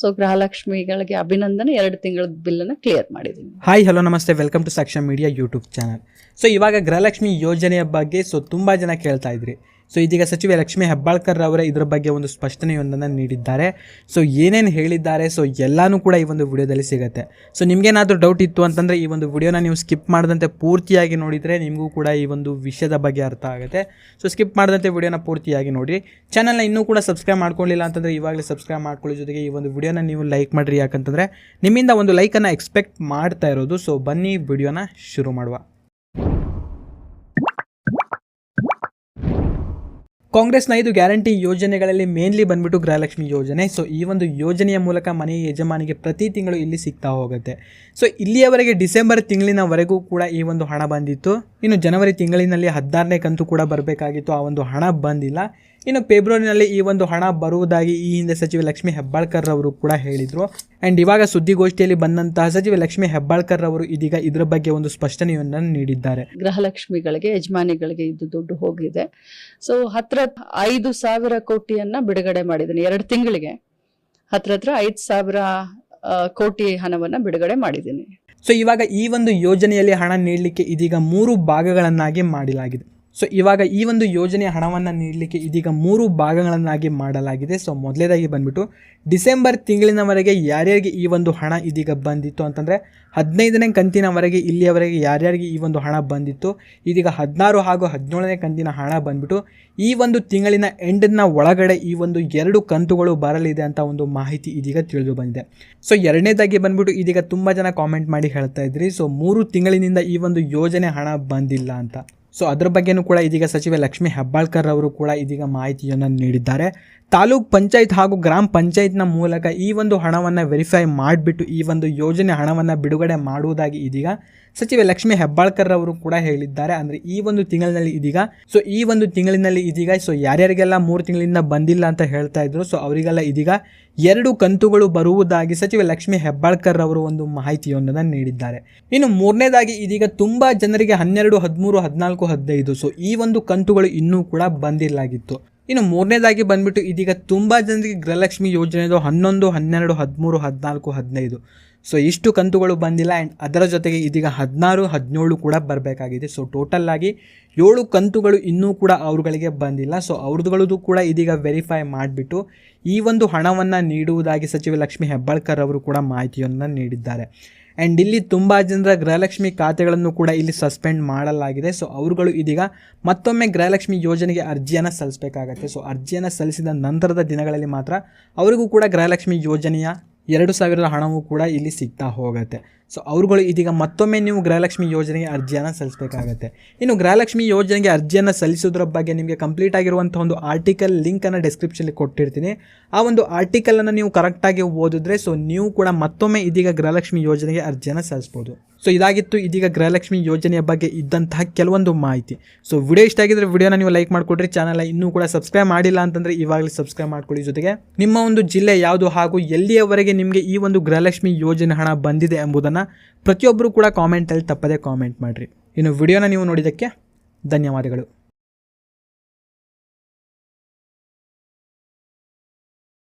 So ಗೃಹಲಕ್ಷ್ಮಿಗಳಿಗೆ ಅಭಿನಂದನೆ. ಎರಡು ತಿಂಗಳ ಬಿಲ್ಲನ್ನು ಕ್ಲಿಯರ್ ಮಾಡಿದ್ದೀನಿ ಹಾಯ್ ಹಲೋ ನಮಸ್ತೆ. Welcome to Saksha media YouTube channel so ಇವಾಗ ಗೃಹಲಕ್ಷ್ಮಿ ಯೋಜನೆಯ ಬಗ್ಗೆ ಸೊ ತುಂಬ ಜನ ಕೇಳ್ತಾ ಇದ್ರಿ. ಸೊ ಇದೀಗ ಸಚಿವೆ ಲಕ್ಷ್ಮಿ ಹೆಬ್ಬಾಳ್ಕರ್ ಅವರೇ ಇದರ ಬಗ್ಗೆ ಒಂದು ಸ್ಪಷ್ಟನೆಯೊಂದನ್ನು ನೀಡಿದ್ದಾರೆ. ಸೊ ಏನೇನು ಹೇಳಿದ್ದಾರೆ? ಸೊ ಎಲ್ಲನೂ ಕೂಡ ಈ ಒಂದು ವಿಡಿಯೋದಲ್ಲಿ ಸಿಗುತ್ತೆ. ಸೊ ನಿಮಗೇನಾದರೂ ಡೌಟ್ ಇತ್ತು ಅಂತಂದರೆ ಈ ಒಂದು ವಿಡಿಯೋನ ನೀವು ಸ್ಕಿಪ್ ಮಾಡದಂತೆ ಪೂರ್ತಿಯಾಗಿ ನೋಡಿದರೆ ನಿಮಗೂ ಕೂಡ ಈ ಒಂದು ವಿಷಯದ ಬಗ್ಗೆ ಅರ್ಥ ಆಗುತ್ತೆ. ಸೊ ಸ್ಕಿಪ್ ಮಾಡದಂತೆ ವಿಡಿಯೋನ ಪೂರ್ತಿಯಾಗಿ ನೋಡಿ. ಚಾನಲ್ನ ಇನ್ನೂ ಕೂಡ ಸಬ್ಸ್ಕ್ರೈಬ್ ಮಾಡ್ಕೊಳ್ಳಿಲ್ಲ ಅಂತಂದರೆ ಇವಾಗಲೇ ಸಬ್ಸ್ಕ್ರೈಬ್ ಮಾಡ್ಕೊಳ್ಳಿ ಜೊತೆಗೆ ಈ ಒಂದು ವಿಡಿಯೋನ ನೀವು ಲೈಕ್ ಮಾಡಿರಿ ಯಾಕಂತಂದರೆ ನಿಮ್ಮಿಂದ ಒಂದು ಲೈಕನ್ನು ಎಕ್ಸ್ಪೆಕ್ಟ್ ಮಾಡ್ತಾ ಇರೋದು. ಸೊ ಬನ್ನಿ ವಿಡಿಯೋನ ಶುರು ಮಾಡುವ. ಕಾಂಗ್ರೆಸ್ನ ಐದು ಗ್ಯಾರಂಟಿ ಯೋಜನೆಗಳಲ್ಲಿ ಮೇನ್ಲಿ ಬಂದ್ಬಿಟ್ಟು ಗೃಹಲಕ್ಷ್ಮಿ ಯೋಜನೆ. ಸೊ ಈ ಒಂದು ಯೋಜನೆಯ ಮೂಲಕ ಮನೆಯ ಯಜಮಾನಿಗೆ ಪ್ರತಿ ತಿಂಗಳು ಇಲ್ಲಿ ಸಿಗ್ತಾ ಹೋಗುತ್ತೆ. ಸೊ ಇಲ್ಲಿಯವರೆಗೆ ಡಿಸೆಂಬರ್ ತಿಂಗಳಿನವರೆಗೂ ಕೂಡ ಈ ಒಂದು ಹಣ ಬಂದಿತ್ತು. ಇನ್ನು ಜನವರಿ ತಿಂಗಳಿನಲ್ಲಿ ಹದಿನಾರನೇ ಕಂತು ಕೂಡ ಬರಬೇಕಾಗಿತ್ತು. ಆ ಒಂದು ಹಣ ಬಂದಿಲ್ಲ. ಇನ್ನು ಫೆಬ್ರವರಿನಲ್ಲಿ ಈ ಒಂದು ಹಣ ಬರುವುದಾಗಿ ಈ ಹಿಂದೆ ಸಚಿವೆ ಲಕ್ಷ್ಮಿ ಹೆಬ್ಬಾಳ್ಕರ್ ಅವರು ಕೂಡ ಹೇಳಿದರು. ಆ್ಯಂಡ್ ಇವಾಗ ಸುದ್ದಿಗೋಷ್ಠಿಯಲ್ಲಿ ಬಂದಂತಹ ಸಚಿವೆ ಲಕ್ಷ್ಮಿ ಹೆಬ್ಬಾಳ್ಕರ್ ಅವರು ಇದೀಗ ಇದರ ಬಗ್ಗೆ ಒಂದು ಸ್ಪಷ್ಟನೆಯನ್ನು ನೀಡಿದ್ದಾರೆ. ಗೃಹಲಕ್ಷ್ಮಿಗಳಿಗೆ ಯಜಮಾನಿಗಳಿಗೆ ಇದು ದುಡ್ಡು ಹೋಗಿದೆ. ಸೊ ಹತ್ರ ಐದು ಸಾವಿರ ಕೋಟಿಯನ್ನ ಬಿಡುಗಡೆ ಮಾಡಿದ್ದೀನಿ. ಎರಡು ತಿಂಗಳಿಗೆ ಹತ್ರ ಹತ್ರ ಐದು ಸಾವಿರ ಕೋಟಿ ಹಣವನ್ನ ಬಿಡುಗಡೆ ಮಾಡಿದ್ದೀನಿ. ಸೊ ಇವಾಗ ಈ ಒಂದು ಯೋಜನೆಯಲ್ಲಿ ಹಣ ನೀಡಲಿಕ್ಕೆ ಇದೀಗ ಮೂರು ಭಾಗಗಳನ್ನಾಗಿ ಮಾಡಲಾಗಿದೆ. ಸೊ ಇವಾಗ ಈ ಒಂದು ಯೋಜನೆಯ ಹಣವನ್ನು ನೀಡಲಿಕ್ಕೆ ಇದೀಗ ಮೂರು ಭಾಗಗಳನ್ನಾಗಿ ಮಾಡಲಾಗಿದೆ. ಸೊ ಮೊದಲೇದಾಗಿ ಬಂದ್ಬಿಟ್ಟು ಡಿಸೆಂಬರ್ ತಿಂಗಳಿನವರೆಗೆ ಯಾರ್ಯಾರಿಗೆ ಈ ಒಂದು ಹಣ ಇದೀಗ ಬಂದಿತ್ತು ಅಂತಂದರೆ ಹದಿನೈದನೇ ಕಂತಿನವರೆಗೆ, ಇಲ್ಲಿಯವರೆಗೆ ಯಾರ್ಯಾರಿಗೆ ಈ ಒಂದು ಹಣ ಬಂದಿತ್ತು, ಇದೀಗ ಹದಿನಾರು ಹಾಗೂ ಹದಿನೇಳನೇ ಕಂತಿನ ಹಣ ಬಂದ್ಬಿಟ್ಟು ಈ ಒಂದು ತಿಂಗಳಿನ ಎಂಡನ್ನ ಒಳಗಡೆ ಈ ಒಂದು ಎರಡು ಕಂತುಗಳು ಬರಲಿದೆ ಅಂತ ಒಂದು ಮಾಹಿತಿ ಇದೀಗ ತಿಳಿದು ಬಂದಿದೆ. ಸೊ ಎರಡನೇದಾಗಿ ಬಂದ್ಬಿಟ್ಟು ಇದೀಗ ತುಂಬ ಜನ ಕಾಮೆಂಟ್ ಮಾಡಿ ಹೇಳ್ತಾ ಇದ್ರಿ. ಸೊ ಮೂರು ತಿಂಗಳಿನಿಂದ ಈ ಒಂದು ಯೋಜನೆ ಹಣ ಬಂದಿಲ್ಲ ಅಂತ. ಸೊ ಅದ್ರ ಬಗ್ಗೆನೂ ಕೂಡ ಇದೀಗ ಸಚಿವೆ ಲಕ್ಷ್ಮಿ ಹೆಬ್ಬಾಳ್ಕರ್ ಅವರು ಕೂಡ ಇದೀಗ ಮಾಹಿತಿಯನ್ನು ನೀಡಿದ್ದಾರೆ. ತಾಲೂಕ್ ಪಂಚಾಯತ್ ಹಾಗೂ ಗ್ರಾಮ ಪಂಚಾಯತ್ನ ಮೂಲಕ ಈ ಒಂದು ಹಣವನ್ನು ವೆರಿಫೈ ಮಾಡಿಬಿಟ್ಟು ಈ ಒಂದು ಯೋಜನೆ ಹಣವನ್ನು ಬಿಡುಗಡೆ ಮಾಡುವುದಾಗಿ ಇದೀಗ ಸಚಿವೆ ಲಕ್ಷ್ಮಿ ಹೆಬ್ಬಾಳ್ಕರ್ ಅವರು ಕೂಡ ಹೇಳಿದ್ದಾರೆ. ಅಂದರೆ ಈ ಒಂದು ತಿಂಗಳಿನಲ್ಲಿ ಇದೀಗ ಸೊ ಈ ಒಂದು ತಿಂಗಳಿನಲ್ಲಿ ಇದೀಗ ಸೊ ಯಾರ್ಯಾರಿಗೆಲ್ಲ ಮೂರು ತಿಂಗಳಿಂದ ಬಂದಿಲ್ಲ ಅಂತ ಹೇಳ್ತಾ ಇದ್ರು ಸೊ ಅವರಿಗೆಲ್ಲ ಇದೀಗ ಎರಡು ಕಂತುಗಳು ಬರುವುದಾಗಿ ಸಚಿವೆ ಲಕ್ಷ್ಮಿ ಹೆಬ್ಬಾಳ್ಕರ್ ಅವರು ಒಂದು ಮಾಹಿತಿಯೊಂದನ್ನು ನೀಡಿದ್ದಾರೆ. ಇನ್ನು ಮೂರನೇದಾಗಿ ಇದೀಗ ತುಂಬ ಜನರಿಗೆ ಹನ್ನೆರಡು, ಹದಿಮೂರು, ಹದಿನಾಲ್ಕು, ಹದಿನೈದು ಸೊ ಈ ಒಂದು ಕಂತುಗಳು ಇನ್ನೂ ಕೂಡ ಬಂದಿಲ್ಲಾಗಿತ್ತು ಇನ್ನು ಮೂರನೇದಾಗಿ ಬಂದ್ಬಿಟ್ಟು ಇದೀಗ ತುಂಬ ಜನರಿಗೆ ಗೃಹಲಕ್ಷ್ಮಿ ಯೋಜನೆದು ಹನ್ನೊಂದು, ಹನ್ನೆರಡು, ಹದಿಮೂರು, ಹದಿನಾಲ್ಕು, ಹದಿನೈದು. ಸೊ ಇಷ್ಟು ಕಂತುಗಳು ಬಂದಿಲ್ಲ ಆ್ಯಂಡ್ ಅದರ ಜೊತೆಗೆ ಇದೀಗ ಹದಿನಾರು, ಹದಿನೇಳು ಕೂಡ ಬರಬೇಕಾಗಿದೆ. ಸೊ ಟೋಟಲ್ ಆಗಿ ಏಳು ಕಂತುಗಳು ಇನ್ನೂ ಕೂಡ ಅವ್ರುಗಳಿಗೆ ಬಂದಿಲ್ಲ. ಸೊ ಅವ್ರದ್ದುಗಳದ್ದು ಕೂಡ ಇದೀಗ ವೆರಿಫೈ ಮಾಡಿಬಿಟ್ಟು ಈ ಒಂದು ಹಣವನ್ನು ನೀಡುವುದಾಗಿ ಸಚಿವ ಲಕ್ಷ್ಮಿ ಹೆಬ್ಬಾಳ್ಕರ್ ಅವರು ಕೂಡ ಮಾಹಿತಿಯನ್ನು ನೀಡಿದ್ದಾರೆ. ಆ್ಯಂಡ್ ಇಲ್ಲಿ ತುಂಬ ಜನರ ಗೃಹಲಕ್ಷ್ಮಿ ಖಾತೆಗಳನ್ನು ಕೂಡ ಇಲ್ಲಿ ಸಸ್ಪೆಂಡ್ ಮಾಡಲಾಗಿದೆ. ಸೊ ಅವರುಗಳು ಇದೀಗ ಮತ್ತೊಮ್ಮೆ ಗೃಹಲಕ್ಷ್ಮಿ ಯೋಜನೆಗೆ ಅರ್ಜಿಯನ್ನು ಸಲ್ಲಿಸಬೇಕಾಗತ್ತೆ. ಸೊ ಅರ್ಜಿಯನ್ನು ಸಲ್ಲಿಸಿದ ನಂತರದ ದಿನಗಳಲ್ಲಿ ಮಾತ್ರ ಅವರಿಗೂ ಕೂಡ ಗೃಹಲಕ್ಷ್ಮಿ ಯೋಜನೆಯ ಎರಡು ಸಾವಿರದ ಹಣವೂ ಕೂಡ ಇಲ್ಲಿ ಸಿಗ್ತಾ ಹೋಗುತ್ತೆ. ಸೊ ಅವ್ರುಗಳು ಇದೀಗ ಮತ್ತೊಮ್ಮೆ ನೀವು ಗೃಹಲಕ್ಷ್ಮಿ ಯೋಜನೆಗೆ ಅರ್ಜಿಯನ್ನು ಸಲ್ಲಿಸಬೇಕಾಗತ್ತೆ. ಇನ್ನು ಗೃಹಲಕ್ಷ್ಮಿ ಯೋಜನೆಗೆ ಅರ್ಜಿಯನ್ನು ಸಲ್ಲಿಸೋದ್ರ ಬಗ್ಗೆ ನಿಮಗೆ ಕಂಪ್ಲೀಟ್ ಆಗಿರುವಂಥ ಒಂದು ಆರ್ಟಿಕಲ್ ಲಿಂಕನ್ನು ಡಿಸ್ಕ್ರಿಪ್ಷನಲ್ಲಿ ಕೊಟ್ಟಿರ್ತೀನಿ. ಆ ಒಂದು ಆರ್ಟಿಕಲನ್ನು ನೀವು ಕರೆಕ್ಟಾಗಿ ಓದಿದ್ರೆ ಸೊ ನೀವು ಕೂಡ ಮತ್ತೊಮ್ಮೆ ಇದೀಗ ಗೃಹಲಕ್ಷ್ಮಿ ಯೋಜನೆಗೆ ಅರ್ಜಿಯನ್ನು ಸಲ್ಲಿಸ್ಬೋದು. ಸೊ ಇದಾಗಿತ್ತು ಇದೀಗ ಗೃಹಲಕ್ಷ್ಮಿ ಯೋಜನೆಯ ಬಗ್ಗೆ ಇದ್ದಂತಹ ಕೆಲವೊಂದು ಮಾಹಿತಿ. ಸೊ ವಿಡಿಯೋ ಇಷ್ಟ ಆಗಿದ್ರೆ ವಿಡಿಯೋನ ನೀವು ಲೈಕ್ ಮಾಡಿಕೊಡ್ರಿ ಚಾನಲ್ ಇನ್ನೂ ಕೂಡ ಸಬ್ಸ್ಕ್ರೈಬ್ ಮಾಡಿಲ್ಲ ಅಂತಂದರೆ ಇವಾಗಲೇ ಸಬ್ಸ್ಕ್ರೈಬ್ ಮಾಡ್ಕೊಳ್ಳಿ ಜೊತೆಗೆ. ನಿಮ್ಮ ಒಂದು ಜಿಲ್ಲೆ ಯಾವುದು ಹಾಗೂ ಎಲ್ಲಿಯವರೆಗೆ ನಿಮಗೆ ಈ ಒಂದು ಗೃಹಲಕ್ಷ್ಮಿ ಯೋಜನೆ ಹಣ ಬಂದಿದೆ ಎಂಬುದನ್ನು ಪ್ರತಿಯೊಬ್ಬರು ಕೂಡ ಕಾಮೆಂಟಲ್ಲಿ ತಪ್ಪದೇ ಕಾಮೆಂಟ್ ಮಾಡಿರಿ. ಇನ್ನು ವಿಡಿಯೋನ ನೀವು ನೋಡಿದ್ದಕ್ಕೆ ಧನ್ಯವಾದಗಳು.